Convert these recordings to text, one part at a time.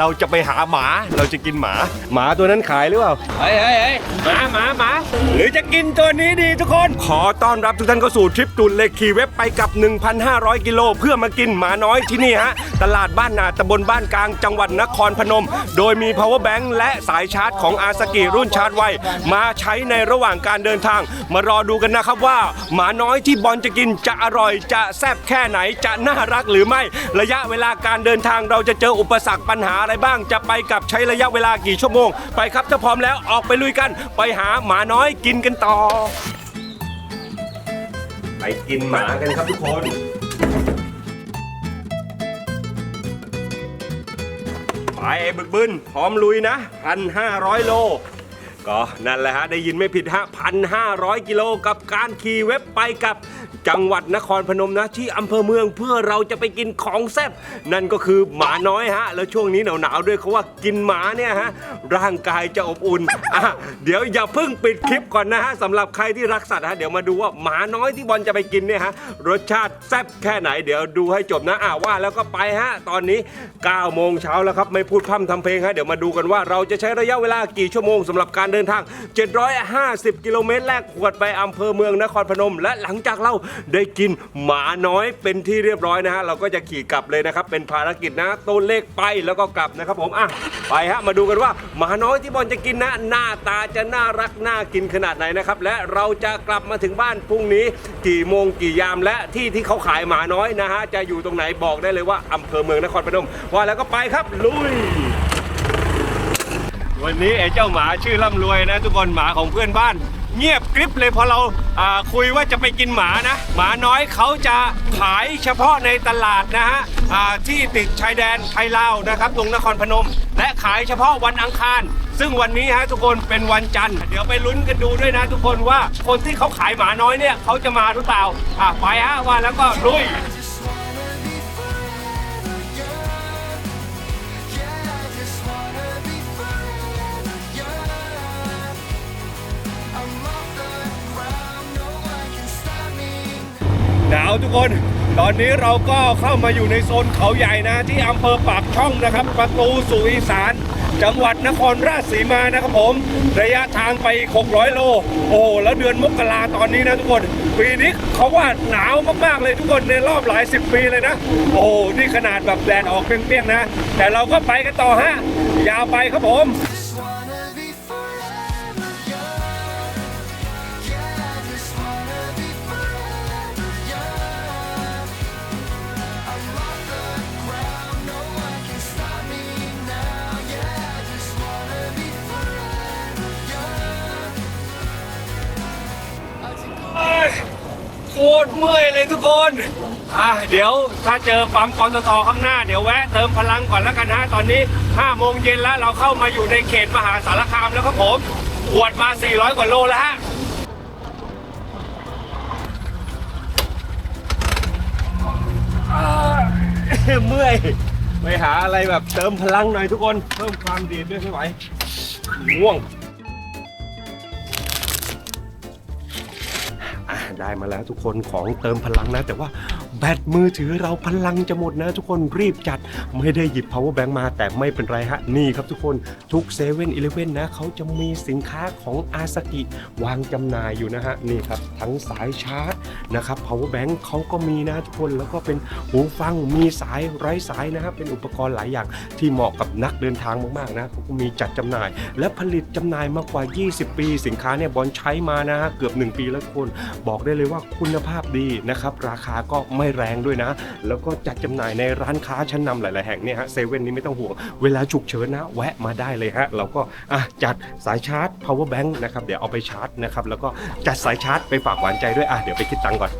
เราจะไปหาหมา เราจะกินหมา หมาตัวนั้นขายหรือเปล่า เฮ้ยเฮ้ยเฮ้ยหมาหมาหมา หรือจะกินตัวนี้ดีทุกคน ขอต้อนรับทุกท่านเข้าสู่ทริปตุนเล็กขี่เว็บไปกับ 1,500 กิโลเพื่อมากินหมาน้อยที่นี่ฮะ ตลาดบ้านนาตำบลบ้านกลางจังหวัดนครพนม โดยมี power bank และสายชาร์จของอาสกิรุ่นชาร์จไว มาใช้ในระหว่างการเดินทาง มารอดูกันนะครับว่า หมาน้อยที่บอลจะกินจะอร่อย จะแซ่บแค่ไหนจะน่ารักหรือไม่ ระยะเวลาการเดินทางเราจะเจออุปสรรคปัญหาอะไรบ้าง จะไปกับใช้ระยะเวลากี่ชั่วโมง ไปครับถ้าพร้อมแล้วออกไปลุยกัน ไปหาหมาน้อยกินกันต่อ ไปกินหมากันครับทุกคนไปไอ้บึกบึนพร้อมลุยนะพันห้าร้อยโลก็นั่นแหละฮะได้ยินไม่ผิดฮะพันห้าร้อยกิโลกับการขี่เว็บไปกับ จังหวัดนครพนมนะที่อำเภอเมืองเพื่อเราจะไปกินของแซ่บนั่นก็คือหมาน้อยฮะ แล้วช่วงนี้หนาวๆด้วยเขาว่ากินหมาเนี่ยฮะร่างกายจะอบอุ่นอะเดี๋ยวอย่าเพิ่งปิดคลิปก่อนนะฮะสำหรับใครที่รักสัตว์ฮะเดี๋ยวมาดูว่าหมาน้อยที่บอลจะไปกินเนี่ยฮะรสชาติแซ่บแค่ไหนเดี๋ยวดูให้จบนะอะว่าแล้วก็ไปฮะตอนนี้9โมงเช้าแล้วครับไม่พูดพร่ำทำเพลงฮะเดี๋ยวมาดูกันว่าเราจะใช้ระยะเวลากี่ชั่วโมงสำหรับการเดินทาง 750 กิโลเมตรแรกขวดไปอำเภอเมืองนครพนม และหลังจากเราได้กินหมาน้อยเป็นที่เรียบร้อยนะฮะเราก็จะขี่กลับเลยนะครับเป็นภารกิจนะตัวเลขไปแล้วก็กลับนะครับผมอะไปฮะมาดูกันว่าหมาน้อยที่บอลจะกินนะ หน้าตาจะน่ารักน่ากินขนาดไหนนะครับและเราจะกลับมาถึงบ้านพรุ่งนี้ กี่โมงกี่ยามและที่ที่เขาขายหมาน้อยนะฮะจะอยู่ตรงไหนบอกได้เลยว่าอำเภอเมืองนครพนมว่าแล้วก็ไปครับลุย วันนี้ไอ้เจ้าหมาชื่อร่ำรวยนะ ทุกคนหมาของเพื่อนบ้าน เงียบกริบเลยพอเราอ่าคุยว่าจะไปกินหมานะ หมาน้อยเขาจะขายเฉพาะในตลาดนะฮะอ่าที่ติดชายแดนไทยลาวนะครับตรงนครพนม และขายเฉพาะวันอังคาร ซึ่งวันนี้ฮะทุกคนเป็นวันจันทร์เดี๋ยวไปลุ้นกันดูด้วยนะ ทุกคนว่าคนที่เขาขายหมาน้อยเนี่ยเขาจะมาหรือเปล่าอะไปฮะว่าแล้วก็ลุย หนาวทุกคน ตอนนี้เราก็เข้ามาอยู่ในโซนเขาใหญ่นะที่อำเภอปากช่องนะครับ ประตูสู่อีสาน จังหวัดนครราชสีมานะครับผม ระยะทางไป 600 โล โอ้แล้วเดือนมกราตอนนี้นะทุกคน ปีนี้เขาว่าหนาวมากๆเลยทุกคนในรอบหลายสิบปีเลยนะ โอ้นี่ขนาดแบบแดดออกเปรี้ยงๆนะ แต่เราก็ไปกันต่อฮะ ยาวไปครับผม ทุกคนอะเดี๋ยวถ้าเจอปั๊มปตทข้างหน้าเดี๋ยวแวะเติมพลังก่อนแล้วกันนะตอนนี้5โมงเย็นแล้วเราเข้ามาอยู่ในเขตมหาสารคามแล้วครับผมขวดมา 400 กว่าโลแล้วฮะเมื่อยไปหาอะไรแบบเติมพลังหน่อยทุกคน เพิ่มความดีดด้วยไม่ไหวง่วง ได้มาแล้วทุกคนของเติมพลังนะ แต่ว่า แบตมือถือเราพลังจะหมดนะทุกคนรีบจัดไม่ได้หยิบ power bank มาแต่ไม่เป็นไรฮะ นี่ครับทุกคนทุก7 e เ e ่ e อนะเขาจะมีสินค้าของอาสกิวางจำหน่ายอยู่นะฮะ นี่ครับ ทั้งสายชาร์จนะครับ power bank เขาก็มีนะทุกคนแล้วก็เป็นหูฟังมีสายไร้สายนะครับเป็นอุปกรณ์หลายอย่างที่เหมาะกับนักเดินทางมากๆนะเขาก็มีจัดจำหน่าย และผลิตจำหน่ายมากกว่า 20 ปี สินค้าเนี่ยบอลใช้มานะฮะเกือบ 1 ปีแล้วทุกคนบอกได้เลยว่าคุณภาพดีนะครับราคาก็ไม่แรงด้วยนะ แล้วก็จัดจำหน่ายในร้านค้าชั้นนำหลาย ๆ แห่งเนี่ยฮะเซเว่นนี้ไม่ต้องห่วง เวลาฉุกเฉินนะ แวะมาได้เลยฮะ เราก็อะจัดสายชาร์จ power bank นะครับ เดี๋ยวเอาไปชาร์จนะครับ แล้วก็จัดสายชาร์จไปฝากหวานใจด้วย อะ เดี๋ยวไปคิดตังค์ก่อน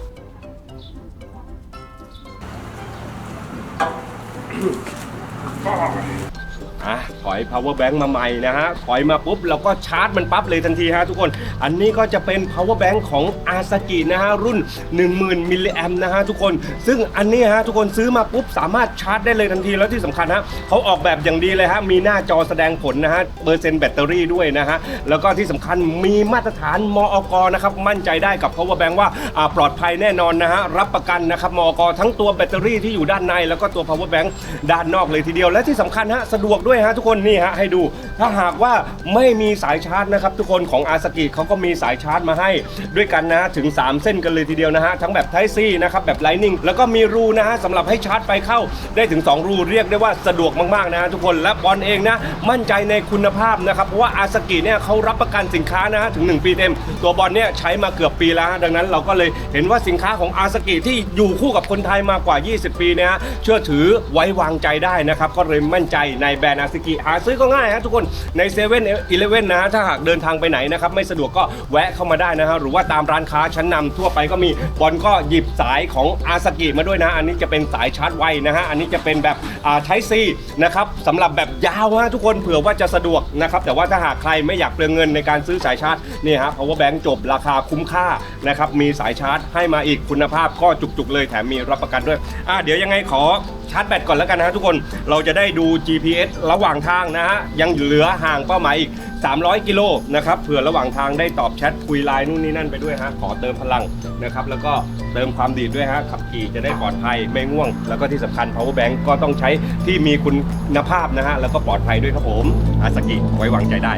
อะถอย power bank มาใหม่นะฮะ ถอยมาปุ๊บเราก็ชาร์จมันปั๊บเลยทันทีฮะทุกคน อันนี้ก็จะเป็น power bank ของ a s a k i นะฮะ รุ่น 10,000 มิลลิแอมนะฮะทุกคน ซึ่งอันนี้ฮะทุกคนซื้อมาปุ๊บสามารถชาร์จได้เลยทันที แล้วที่สำคัญฮะเขาออกแบบอย่างดีเลยฮะ มีหน้าจอแสดงผลนะฮะ เปอร์เซ็นต์แบตเตอรี่ด้วยนะฮะ แล้วก็ที่สำคัญมีมาตรฐานมอกนะครับ มั่นใจได้กับ power bank ว่าอ่าปลอดภัยแน่นอนนะฮะ รับประกันนะครับ มอกทั้งตัวแบตเตอรี่ที่อยู่ด้านใน แล้วก็ตัว power bank ด้านนอกเลยทีเดียว และที่สำคัญฮะ สะดวกด้วยฮะทุกคนนี่ฮะให้ดู ถ้าหากว่าไม่มีสายชาร์จนะครับทุกคนของอาสกิเขาก็มีสายชาร์จมาให้ด้วยกันนะถึง 3 เส้นกันเลยทีเดียวนะฮะทั้งแบบ Type C นะครับแบบ Lightning แล้วก็มีรูนะฮะสำหรับให้ชาร์จไฟเข้าได้ถึง 2 รูเรียกได้ว่าสะดวกมากๆนะฮะทุกคนและบอลเองนะมั่นใจในคุณภาพนะครับเพราะว่าอาสกิเนี่ยเขารับประกันสินค้านะฮะถึง 1 ปีเต็ม ตัวบอลเนี่ยใช้มาเกือบปีแล้ว ดังนั้นเราก็เลยเห็นว่าสินค้าของอาสกิที่อยู่คู่กับคนไทยมากว่า 20 ปีเนี่ยฮะเชื่อถือไว้วางใจได้นะครับก็เลยมั่นใจในแบรนด์อาสกิหาซื้อก็ง่ายฮะทุกคนในเซเว่นอีเลฟเว่นนะฮะถ้าหากเดินทางไปไหนนะครับไม่สะดวกก็แวะเข้ามาได้นะฮะหรือว่าตามร้านค้าชั้นนำทั่วไปก็มีบอลก็หยิบสายของอาสกิมาด้วยนะ อันนี้จะเป็นสายชาร์จไวนะฮะอันนี้จะเป็นแบบอ่าไทซีนะครับสำหรับแบบยาวฮะทุกคนเผื่อว่าจะสะดวกนะครับแต่ว่าถ้าหากใครไม่อยากเปลืองเงินในการซื้อสายชาร์จนี่ฮะ power bank จบราคาคุ้มค่านะครับมีสายชาร์จให้มาอีกคุณภาพก็จุกๆเลยแถมมีรับประกันด้วยอ่าเดี๋ยวยังไงขอ ชาร์จแบตก่อนแล้วกันนะทุกคนเราจะได้ดู GPS ระหว่างทางนะฮะยังเหลือห่างเป้าหมายอีก 300 กิโลนะครับเผื่อระหว่างทางได้ตอบแชทคุยไลน์นู่นนี่นั่นไปด้วยฮะขอเติมพลังนะครับแล้วก็เติมความดีดด้วยฮะขับขี่จะได้ปลอดภัยไม่ง่วง แล้วก็ที่สำคัญ power bank ก็ต้องใช้ที่มีคุณภาพนะฮะแล้วก็ปลอดภัยด้วยครับผมอาสกิไว้วางใจได้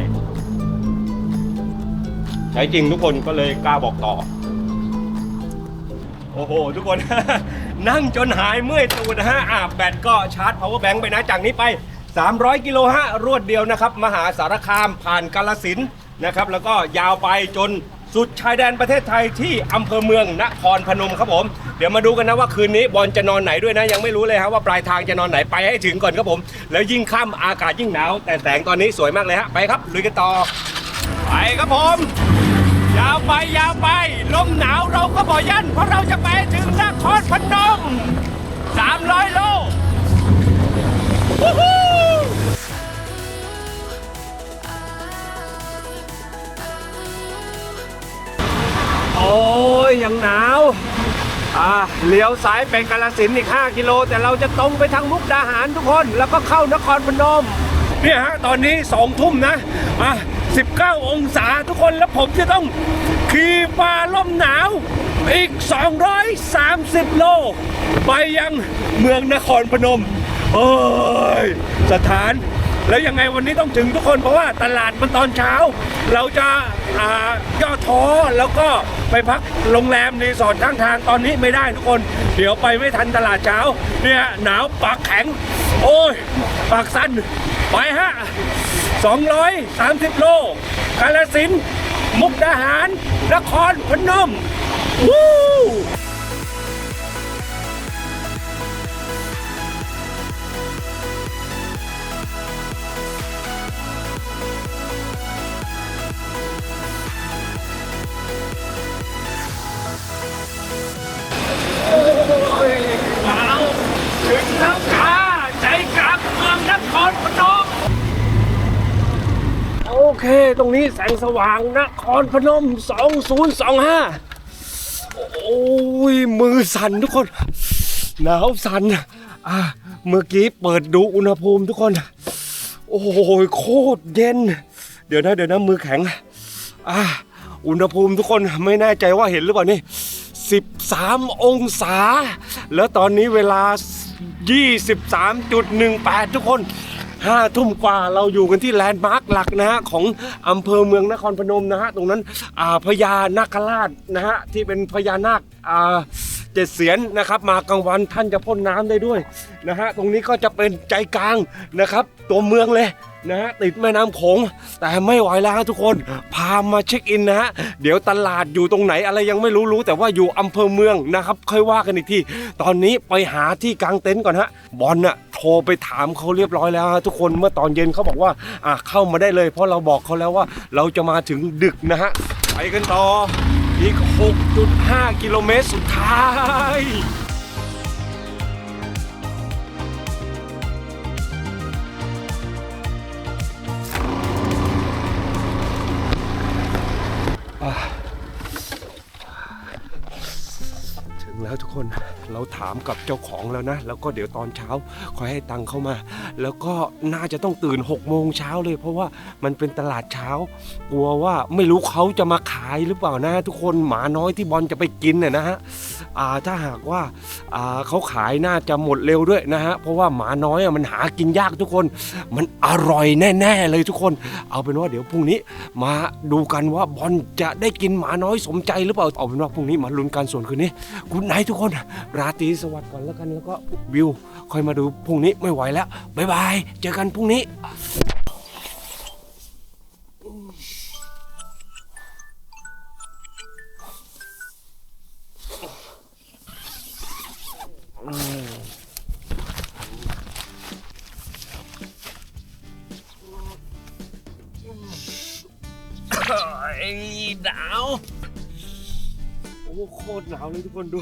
ใช้จริงทุกคนก็เลยกล้าบอกต่อ โอ้โห ทุกคน นั่งจนหายเมื่อยตูดนะฮะอ่าแบตก็ชาร์จ power bank ไปนะจากนี้ไป 300 กิโลฮะรวดเดียวนะครับ มหาสารคามผ่านกาลสินนะครับ แล้วก็ยาวไปจนสุดชายแดนประเทศไทยที่อำเภอเมืองนครพนมครับผม เดี๋ยวมาดูกันนะว่าคืนนี้บอลจะนอนไหนด้วยนะ ยังไม่รู้เลยครับว่าปลายทางจะนอนไหนไปให้ถึงก่อนครับผม แล้วยิ่งค่ำอากาศยิ่งหนาวแต่แสงตอนนี้สวยมากเลยฮะไปครับลุยกันต่อไปครับผมาวไปยาวไปลมหนาวเราก็บ่ยันเพราะเราจะไปถึงนครพนม 300 โลวู้ฮู้โอ้ยยังหนาว อ่าเลี้ยวซ้ายไปกาลสินธุ์อีก 5 กิโล แต่เราจะตรงไปทางมุกดาหารทุกคน แล้วก็เข้านครพนม เนี่ยฮะ ตอนนี้2ทุ่มนะ อะ 19 องศาทุกคนแล้วผมจะต้องขี่ฟ้าลมหนาวอีก 230 โล ไปยังเมืองนครพนมเอ้ย สถาน แล้วยังไงวันนี้ต้องถึงทุกคนเพราะว่าตลาดมันตอนเช้า เราจะอาย่อท้อแล้วก็ไปพักโรงแรมรีสอร์ทข้างทางตอนนี้ไม่ได้ทุกคน เดี๋ยวไปไม่ทันตลาดเช้า เนี่ยหนาวปากแข็ง โอ้ย ปากสั้น ไปฮะ 230 โล กาลสิน มุกดาหาร นครพนมวู้ แสงสว่างนครพนม 2025 โอ้ย มือสั่นทุกคน หนาวสั่นอะเมื่อกี้เปิดดูอุณหภูมิทุกคน โอ้ยโคตรเย็น เดี๋ยวนะเดี๋ยวนะมือแข็งอะอุณหภูมิทุกคนไม่แน่ใจว่าเห็นหรือเปล่านี่13 องศา แล้วตอนนี้เวลา 23.18 ทุกคน ห้าทุ่มกว่าเราอยู่กันที่แลนด์มาร์คหลักนะฮะของอำเภอเมืองนครพนมนะฮะตรงนั้นพญานาคราชนะฮะที่เป็นพญานาคเจ็ดเสียนนะครับมากลางวันท่านจะพ่นน้ำได้ด้วยนะฮะตรงนี้ก็จะเป็นใจกลางนะครับ ตัวเมืองเลยนะฮะติดแม่น้ำโขงแต่ไม่ไหวแล้วทุกคนพามาเช็คอินนะฮะเดี๋ยวตลาดอยู่ตรงไหนอะไรยังไม่รู้รู้ แต่ว่าอยู่อำเภอเมืองนะครับค่อยว่ากันอีกทีตอนนี้ไปหาที่กลางเต็นท์ก่อนฮะบอลน่ะ โทรไปถามเขาเรียบร้อยแล้วฮะทุกคนเมื่อตอนเย็นเขาบอกว่าอะเข้ามาได้เลย เพราะเราบอกเขาแล้วว่าเราจะมาถึงดึกนะฮะไปกันต่ออีก 6.5 กิโลเมตรสุดท้ายถึงแล้วทุกคน เราถามกับเจ้าของแล้วนะ แล้วก็เดี๋ยวตอนเช้าคอยให้ตังค์เข้ามา แล้วก็น่าจะต้องตื่น6กโมงเช้าเลย เพราะว่ามันเป็นตลาดเช้า กลัวว่าไม่รู้เขาจะมาขายหรือเปล่านะ ทุกคนหมาน้อยที่บอลจะไปกินน่ะนะฮะถ้าหากว่าเขาขายน่าจะหมดเร็วด้วยนะฮะเพราะว่าหมาน้อยมันหากินยากทุกคน มันอร่อยแน่ ๆ เลยทุกคน เอาเป็นว่าเดี๋ยวพรุ่งนี้มาดูกันว่าบอลจะได้กินหมาน้อยสมใจหรือเปล่าเอาเป็นว่าพรุ่งนี้มาลุ้นกันส่วนคืนนี้คุณไนท์ทุกคนราตรีสวัสดิ์ก่อนแล้วกันแล้วก็วิวค่อยมาดูพรุ่งนี้ไม่ไหวแล้วบ๊ายบายเจอกันพรุ่งนี้ไอ้หนาว โอ้โคตรหนาวเลยทุกคนดู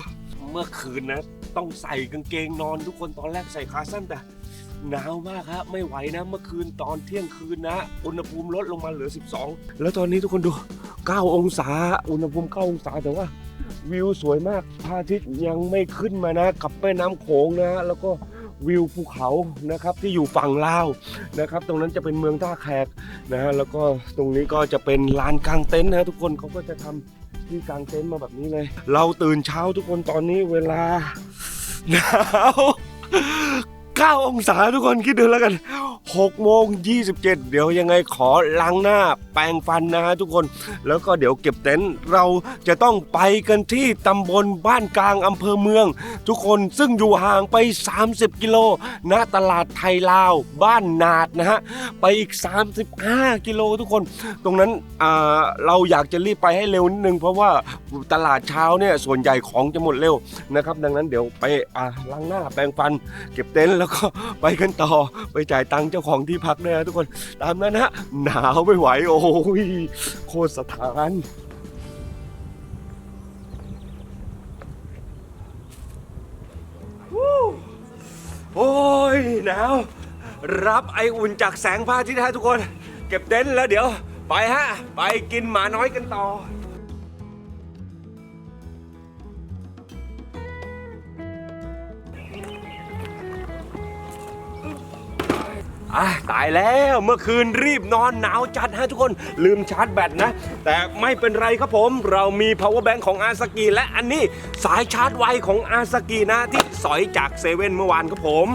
เมื่อคืนนะ ต้องใส่กางเกงนอนทุกคนตอนแรกใส่ขาสั้นแต่หนาวมากครับไม่ไหวนะ เมื่อคืนตอนเที่ยงคืนนะ อุณหภูมิลดลงมาเหลือ 12 แล้วตอนนี้ทุกคนดู 9 องศา อุณหภูมิ9องศาแต่ว่า วิวสวยมากพระอาทิตย์ยังไม่ขึ้นมานะ กับแม่น้ำโขงนะ แล้วก็วิวภูเขานะครับที่อยู่ฝั่งลาวนะครับ ตรงนั้นจะเป็นเมืองท่าแขกนะฮะแล้วก็ตรงนี้ก็จะเป็นลานกลางเต็นท์นะทุกคนเขาก็จะทำ ที่กลางเต็นท์มาแบบนี้เลย เราตื่นเช้าทุกคนตอนนี้เวลาหนาว 9 องศาทุกคนคิดดูแล้วกัน6โมง27 เดี๋ยวยังไงขอล้างหน้าแปรงฟันนะฮะทุกคน แล้วก็เดี๋ยวเก็บเต็นท์เราจะต้องไปกันที่ตำบลบ้านกลางอำเภอเมือง ทุกคนซึ่งอยู่ห่างไป 30 กิโลณตลาดไทยลาวบ้านนาดนะฮะไปอีก 35 กิโลทุกคน ตรงนั้นเราอยากจะรีบไปให้เร็วนิดนึง เพราะว่าตลาดเช้าเนี่ยส่วนใหญ่ของจะหมดเร็วนะครับ ดังนั้นเดี๋ยวไปล้างหน้าแปรงฟัน เก็บเต็นท์แล้วก็ไปกันต่อไปจ่ายตังค์เจ้าของที่พักนะทุกคนตามนั้นฮะหนาวไม่ไหวโอ้ยโคตรสถานโอ้ยหนาวรับไออุ่นจากแสงพระอาทิตย์ฮะทุกคน เก็บเต็นท์แล้วเดี๋ยว ไปฮะ ไปกินหมาน้อยกันต่อ อะตายแล้วเมื่อคืนรีบนอนหนาวจัดฮะทุกคนลืมชาร์จแบตนะ แต่ไม่เป็นไรครับผม เรามี power bank ของอาสกี และอันนี้สายชาร์จไวของอาสกีนะที่สอยจากเซเว่นเมื่อวานครับผม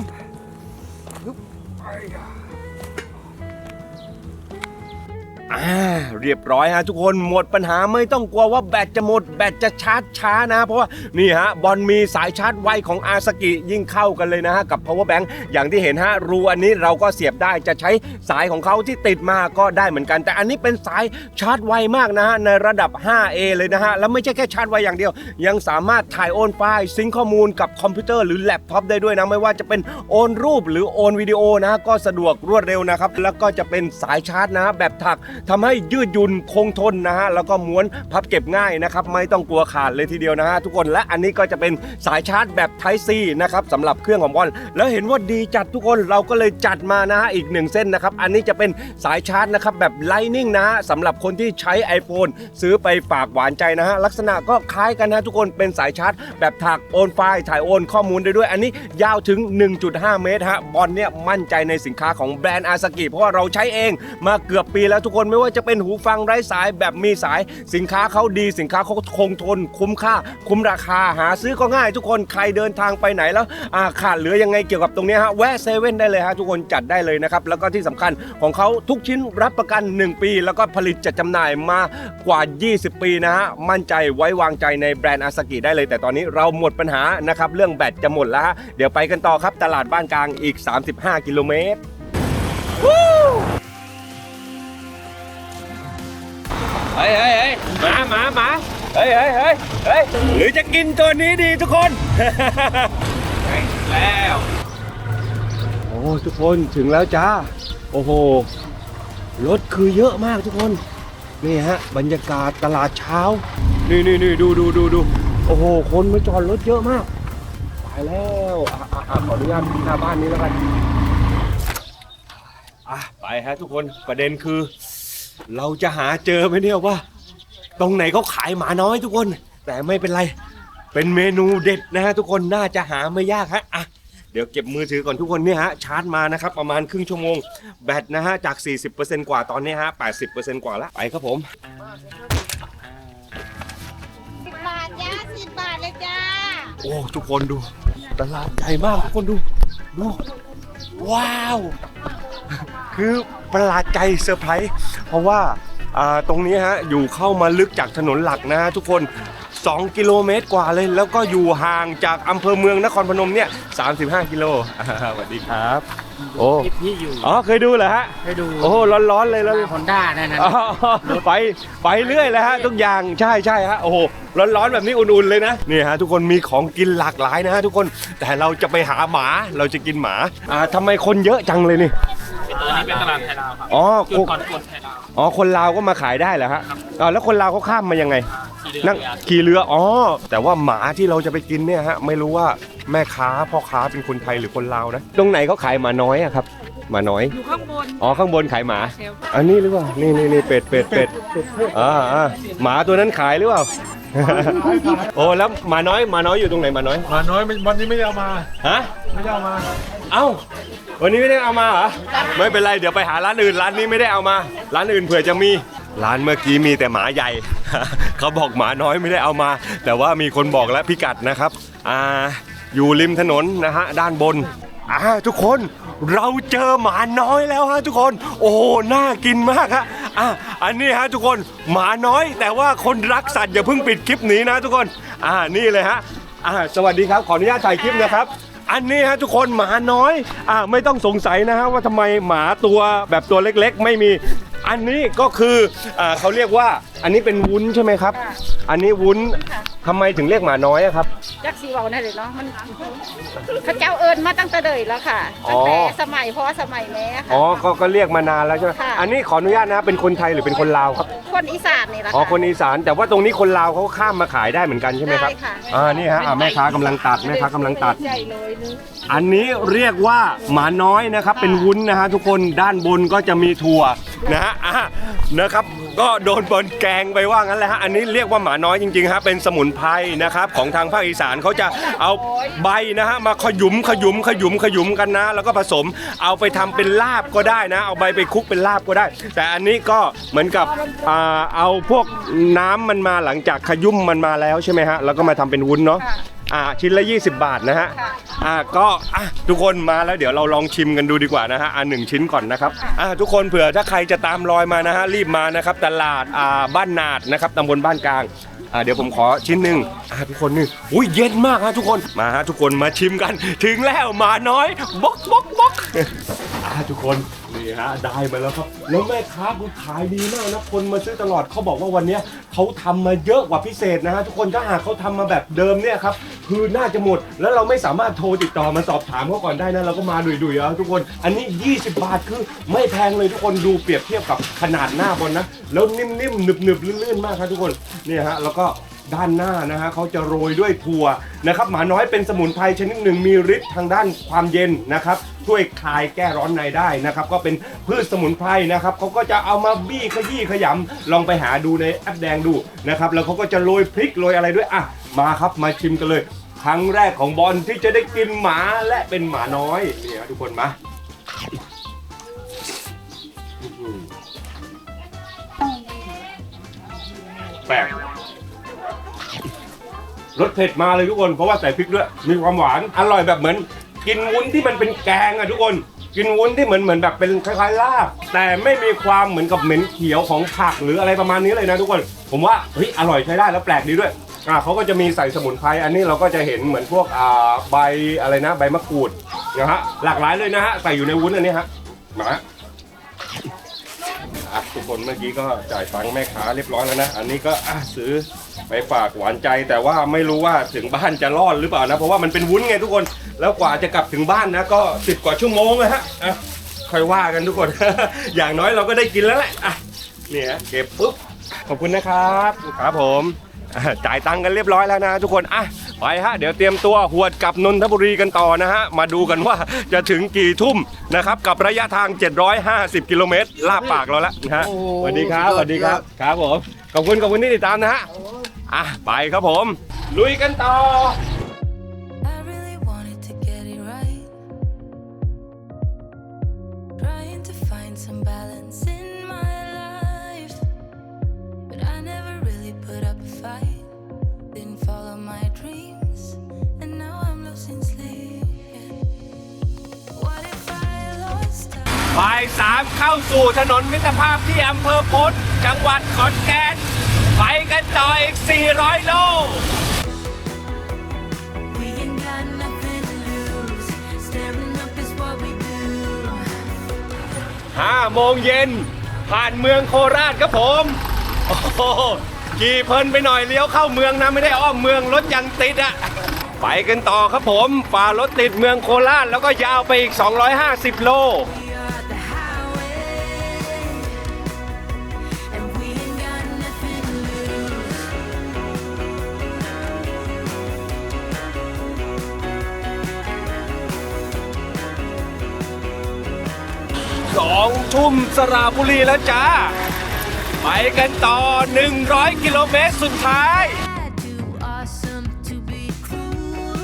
อ่าเรียบร้อยฮะทุกคนหมดปัญหาไม่ต้องกลัวว่าแบตจะหมดแบตจะชาร์จช้านะ เพราะว่านี่ฮะบอลมีสายชาร์จไวของอาสกิยิ่งเข้ากันเลยนะฮะกับ power bank อย่างที่เห็นฮะรูอันนี้เราก็เสียบได้จะใช้สายของเขาที่ติดมาก็ได้เหมือนกัน แต่อันนี้เป็นสายชาร์จไวมากนะฮะในระดับ 5A เลยนะฮะแล้วไม่ใช่แค่ชาร์จไวอย่างเดียว ยังสามารถถ่ายโอนไฟล์ซิงค์ข้อมูลกับคอมพิวเตอร์หรือแล็ปท็อปได้ด้วยนะไม่ว่าจะเป็นโอนรูปหรือโอนวิดีโอนะก็สะดวกรวดเร็วนะครับแล้วก็จะเป็นสายชาร์จนะแบบถักทำให้ยืดหยุ่นคงทนนะฮะแล้วก็ม้วนพับเก็บง่ายนะครับไม่ต้องกลัวขาดเลยทีเดียวนะฮะทุกคนและอันนี้ก็จะเป็นสายชาร์จแบบ Type C นะครับสำหรับเครื่องของบอลแล้วเห็นว่าดีจัดทุกคนเราก็เลยจัดมานะฮะอีกหนึ่งเส้นนะครับอันนี้จะเป็นสายชาร์จนะครับแบบ Lightning นะฮะสำหรับคนที่ใช้ iPhone ซื้อไปฝากหวานใจนะฮะลักษณะก็คล้ายกันนะทุกคนเป็นสายชาร์จ แบบถักโอนไฟล์ถ่ายโอนข้อมูลได้ด้วย อันนี้ยาวถึง 1.5 เมตรฮะบอลเนี่ยมั่นใจในสินค้าของแบรนด์อาซากิเพราะว่าเราใช้เองมาเกือบปีแล้วทุกคนไม่ว่าจะเป็นหูฟังไร้สายแบบมีสาย สินค้าเขาดีสินค้าเขาคงทน คุ้มค่า คุ้มราคาหาซื้อก็ง่าย ทุกคนใครเดินทางไปไหนแล้วอ่าขาดเหลือยังไงเกี่ยวกับตรงนี้ฮะแวะเซเว่นได้เลยฮะทุกคนจัดได้เลยนะครับแล้วก็ที่สำคัญของเขาทุกชิ้นรับประกัน 1 ปี แล้วก็ผลิตจัดจำหน่ายมากว่า 20 ปีนะฮะมั่นใจไว้วางใจในแบรนด์อาซากิได้เลย แต่ตอนนี้เราหมดปัญหานะครับเรื่องแบตจะหมดแล้วฮะเดี๋ยวไปกันต่อครับตลาดบ้านกลางอีก 35 กิโลเมตร เฮ้ยเฮ้ยเฮ้ยหมาหมาหมาเฮ้ยเฮ้ยเฮ้ยเฮ้ยหรือจะกินตัวนี้ดีทุกคน แล้วโอ้ทุกคนถึงแล้วจ้า โอ้โหรถคือเยอะมากทุกคน นี่ฮะ บรรยากาศตลาดเช้า นี่นี่นี่ดูดูดูดูโอ้โห คนมาจอดรถเยอะมากตายแล้วอะอะอะขออนุญาตหน้าบ้านนี้แล้วกันอะไปฮะทุกคนประเด็นคือ เราจะหาเจอไหมเนี่ยว่า ตรงไหนเขาขายหมาน้อยทุกคน แต่ไม่เป็นไร เป็นเมนูเด็ดนะฮะทุกคนน่าจะหาไม่ยากฮะอะเดี๋ยวเก็บมือถือก่อนทุกคนเนี่ยฮะชาร์จมานะครับประมาณครึ่งชั่วโมง แบตนะฮะจาก 40%กว่าตอนนี้ฮะ80%กว่าแล้วไปครับผมสิบบาทจ้าสิบบาทเลยจ้าโอ้ทุกคนดู ตลาดใหญ่มากทุกคนดูดูว้าว คือประหลาดใจเซอร์ไพรส์ เพราะว่าอ่าตรงนี้ฮะอยู่เข้ามาลึกจากถนนหลักนะฮะทุกคน 2 กิโลเมตรกว่าเลย แล้วก็อยู่ห่างจากอำเภอเมืองนครพนมเนี่ย 35 กิโลอ่าสวัสดีครับ โอ้พี่อยู่อ๋อเคยดูเหรอฮะให้ดูโอ้ร้อนๆเลยแล้วฮอนด้านั่นนะอ๋อไปไปเรื่อยเลยฮะทุกอย่างใช่ใช่ฮะโอ้โหร้อนๆแบบนี้อุ่นๆเลยนะนี่ฮะทุกคนมีของกินหลากหลายนะฮะทุกคนแต่เราจะไปหาหมาเราจะกินหมาอ่าทำไมคนเยอะจังเลยนี่ตัวนี้เป็นตลาดไทยลาวครับอ๋อจุดก่อนกดไทยลาว อ๋อคนลาวก็มาขายได้เหรอฮะอ๋อแล้วคนลาวเขาข้ามมายังไงขี่เรือนั่งขี่เรืออ๋อแต่ว่าหมาที่เราจะไปกินเนี่ยฮะไม่รู้ว่าแม่ค้าพ่อค้าเป็นคนไทยหรือคนลาวนะตรงไหนเขาขายหมาน้อยอะครับหมาน้อยอยู่ข้างบนอ๋อข้างบนขายหมาเซลล์อันนี้หรือเปล่านี่นี่นี่เป็ดเป็ดเป็ดอ่าอ่าหมาตัวนั้นขายหรือเปล่า โอ้แล้วหมาน้อยหมาน้อยอยู่ตรงไหนหมาน้อยมาน้อยไม่วันนี้ไม่ได้เอามา ฮะ ไม่ได้เอามา เอ้า วันนี้ไม่ได้เอามาเหรอ ไม่เป็นไรเดี๋ยวไปหาร้านอื่นร้านนี้ไม่ได้เอามา ร้านอื่นเผื่อจะมี ร้านเมื่อกี้มีแต่หมาใหญ่ เขาบอกหมาน้อยไม่ได้เอามา แต่ว่ามีคนบอกแล้วพิกัดนะครับ อ่า อยู่ริมถนนนะฮะด้านบน อ่าทุกคนเราเจอหมาน้อยแล้วฮะทุกคน โอ้โหน่ากินมากฮะ อะอันนี้ฮะทุกคนหมาน้อย แต่ว่าคนรักสัตว์อย่าเพิ่งปิดคลิปนี้นะทุกคนอ่านี่เลยฮะอ่าสวัสดีครับขออนุญาตถ่ายคลิปนะครับ อันนี้ฮะทุกคนหมาน้อยอ่าไม่ต้องสงสัยนะฮะว่าทำไมหมาตัวแบบตัวเล็กๆ ไม่มี อันนี้ก็คืออ่าเขาเรียกว่า อันนี้เป็นวุ้นใช่ไหมครับอันนี้วุ้นทำไมถึงเรียกหมาน้อยอะครับ จักสีเบานั่นเลยเนาะมันเขาเจ้าเอิญมาตั้งแต่เดิยแล้วค่ะอ๋ตั้องแต่สมัยพ่อสมัยแม่ค่ะ อ๋อก็ก็เรียกมานานแล้วใช่ไหมค่ะ อันนี้ขออนุญาตนะเป็นคนไทยหรือเป็นคนลาวครับ คนอีสานนี่แหละอ๋อค่ะคนอีสานแต่ว่าตรงนี้คนลาวเขาข้ามมาขายได้เหมือนกันใช่ไหมครับได้ค่ะอ่านี่ฮะอ่าแม่ค้ากำลังตัดแม่ค้ากำลังตัด ใหญ่เลยนึงอันนี้เรียกว่าหมาน้อยนะครับ เป็นวุ้นนะฮะทุกคนด้านบนก็จะมีถั่วนะฮะอะนะครับ ก็โดนบนแกงไปว่างั้นแหละฮะอันนี้เรียกว่าหมาน้อยจริงๆฮะเป็นสมุนไพรนะครับของทางภาคอีสานเขาจะเอาใบนะฮะมาขยุมขยุมขยุมขยุมกันนะ แล้วก็ผสมเอาไปทำเป็นลาบก็ได้นะ เอาใบไปคลุกเป็นลาบก็ได้ แต่อันนี้ก็เหมือนกับอ่าเอาพวกน้ำมันมาหลังจากขยุ่มมันมาแล้วใช่ไหมฮะแล้วก็มาทำเป็นวุ้นเนาะ อ่าชิ้นละ 20 บาทนะฮะค่ะอ่าก็อะทุกคนมาแล้วเดี๋ยวเราลองชิมกันดูดีกว่านะฮะอ่าหนึ่งชิ้นก่อนนะครับอ่าทุกคนเผื่อถ้าใครจะตามรอยมานะฮะรีบมานะครับตลาดอ่าบ้านนาดนะครับตำบลบ้านกลางอ่าเดี๋ยวผมขอชิ้นหนึ่งอ่าทุกคนนี่อุ้ยเย็นมากฮะทุกคนมาฮะทุกคนมาชิมกัน ถึงแล้วหมาน้อยบกบกบกอ่าทุกคน นี่ฮะได้มาแล้วครับ แล้วแม่ค้ากูขายดีมากนะคนมาซื้อตลอดเขาบอกว่าวันเนี้ยเขาทำมาเยอะกว่าพิเศษนะฮะทุกคนถ้าหากเขาทำมาแบบเดิมเนี่ยครับคือน่าจะหมด แล้วเราไม่สามารถโทรติดต่อมาสอบถามเขาก่อนได้นะเราก็มาดุยๆเอาทุกคนอันนี้ 20 บาทคือไม่แพงเลยทุกคนดูเปรียบเทียบกับขนาดหน้าบอลนะแล้วนิ่มๆหนึบๆลื่นๆมากครับทุกคนเนี่ยฮะแล้วก็ ด้านหน้านะฮะเขาจะโรยด้วยถั่วนะครับหมาน้อยเป็นสมุนไพรชนิดหนึ่งมีฤทธิ์ทางด้านความเย็นนะครับช่วยคลายแก้ร้อนในได้นะครับ ก็เป็นพืชสมุนไพรนะครับเขาก็จะเอามาบี้ขยี้ขยำลองไปหาดูในแอปแดงดูนะครับแล้วเขาก็จะโรยพริกโรยอะไรด้วยอะมาครับมาชิมกันเลย ครั้งแรกของบอลที่จะได้กินหมาและเป็นหมาน้อยนี่ครับทุกคนมาแปลก รสเผ็ดมาเลยทุกคน เพราะว่าใส่พริกด้วย มีความหวาน อร่อยแบบเหมือน กินวุ้นที่มันเป็นแกงอะทุกคน กินวุ้นที่เหมือนเหมือนแบบเป็นคล้ายๆลาบ แต่ไม่มีความเหมือนกับเหม็นเขียวของผักหรืออะไรประมาณนี้เลยนะทุกคน ผมว่าเฮ้ยอร่อยใช้ได้แล้วแปลกดีด้วยอ่าเขาก็จะมีใส่สมุนไพร อันนี้เราก็จะเห็นเหมือนพวกอ่าใบอะไรนะ ใบมะกรูดนะฮะ หลากหลายเลยนะฮะ ใส่อยู่ในวุ้นอันนี้ฮะ มาฮะ ทุกคนเมื่อกี้ก็จ่ายตังค์แม่ค้าเรียบร้อยแล้วนะ อันนี้ก็อะซื้อไปฝากหวานใจแต่ว่าไม่รู้ว่าถึงบ้านจะรอดหรือเปล่านะ เพราะว่ามันเป็นวุ้นไงทุกคน แล้วกว่าจะกลับถึงบ้านนะก็สิบกว่าชั่วโมงเลยฮะอะค่อยว่ากันทุกคน อย่างน้อยเราก็ได้กินแล้วแหละอะเนี่ยเก็บปุ๊บขอบคุณนะครับครับผมอะจ่ายตังค์กันเรียบร้อยแล้วนะ ทุกคนอะ ไปฮะเดี๋ยวเตรียมตัวหวดกลับนนทบุรีกันต่อนะฮะ มาดูกันว่าจะถึงกี่ทุ่มนะครับ กับระยะทาง 750 กิโลเมตรลาบปากเราแล้วนะฮะสวัสดีครับสวัสดีครับครับผมขอบคุณขอบคุณที่ติดตามนะฮะอะไปครับผม ลุยกันต่อ บ่ายสามเข้าสู่ถนนมิตรภาพที่อำเภอพุทธจังหวัดขอนแก่นไปกันต่ออีก 400 โล We ain't got nothing to lose. Staring up is what we do. 5โมงเย็น ผ่านเมืองโคราชครับผม โอ้โหขี่เพลินไปหน่อยเลี้ยวเข้าเมืองนะไม่ได้อ้อมเมืองรถยังติดอะไปกันต่อครับผมฝ่ารถติดเมืองโคราชแล้วก็ยาวไปอีก 250 โล องทุ่มสระบุรีแล้วจ้า ไปกันต่อ 100 กิโลเมตรสุดท้าย Too awesome to be cruel.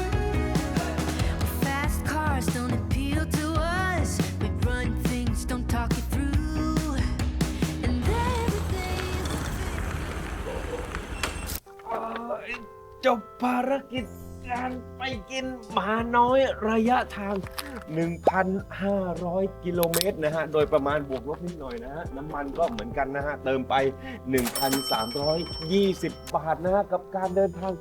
Fast cars don't appeal to us. We run things, don't talk it through. And everything. จบภารกิจการไปกินหมาน้อยระยะทาง 1,500 กิโลเมตรนะฮะ โดยประมาณบวกลบนิดหน่อยนะฮะ น้ำมันก็เหมือนกันนะฮะ เติมไป 1,320 บาทนะฮะ กับการเดินทาง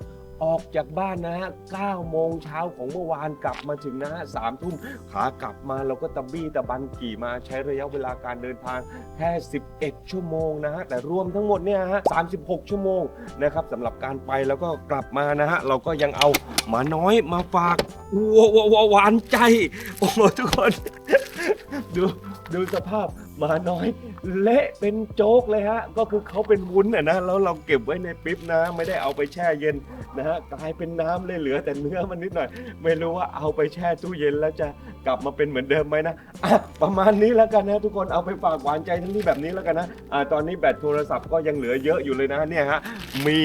ออกจากบ้านนะฮะ9โมงเช้าของเมื่อวานกลับมาถึงนะฮะ3ทุ่มขากลับมาเราก็ตะบี้ตะบันขี่มาใช้ระยะเวลาการเดินทางแค่ 11 ชั่วโมงนะฮะแต่รวมทั้งหมดเนี่ยฮะ36 ชั่วโมงนะครับสำหรับการไปแล้วก็กลับมานะฮะเราก็ยังเอาหมาน้อยมาฝากว้าวว้าวหวานใจโอ้โหทุกคน ดูดูสภาพ หมาน้อยเละเป็นโจ๊กเลยฮะ ก็คือเขาเป็นวุ้นอะนะแล้วเราเก็บไว้ในปิ๊บนะไม่ได้เอาไปแช่เย็นนะฮะกลายเป็นน้ำเลยเหลือแต่เนื้อมันนิดหน่อย ไม่รู้ว่าเอาไปแช่ตู้เย็นแล้วจะกลับมาเป็นเหมือนเดิมไหมนะะประมาณนี้แล้วกันนะทุกคนเอาไปฝากหวานใจทั้งที่แบบนี้แล้วกันนะอ่าตอนนี้แบตโทรศัพท์ก็ยังเหลือเยอะอยู่เลยนะเนี่ยฮะมี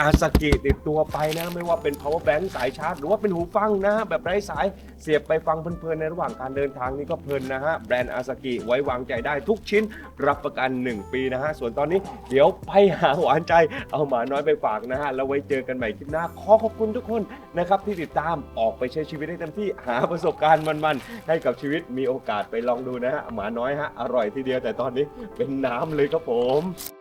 อาสกิติดตัวไปนะ ไม่ว่าเป็น power bank สายชาร์จ หรือว่าเป็นหูฟังนะ แบบไร้สายเสียบไปฟังเพลินๆในระหว่างการเดินทางนี่ก็เพลินนะฮะแบรนด์อาสกิไว้วางใจได้ทุกชิ้นรับประกัน 1 ปีนะฮะ ส่วนตอนนี้เดี๋ยวไปหาหวานใจเอาหมาน้อยไปฝากนะฮะ แล้วไว้เจอกันใหม่คลิปหน้า ขอขอบคุณทุกคนนะครับที่ติดตามออกไปใช้ชีวิตให้เต็มที่หาประสบการณ์มันๆ ให้กับชีวิตมีโอกาสไปลองดูนะฮะหมาน้อยฮะอร่อยทีเดียวแต่ตอนนี้เป็นน้ำเลยครับผม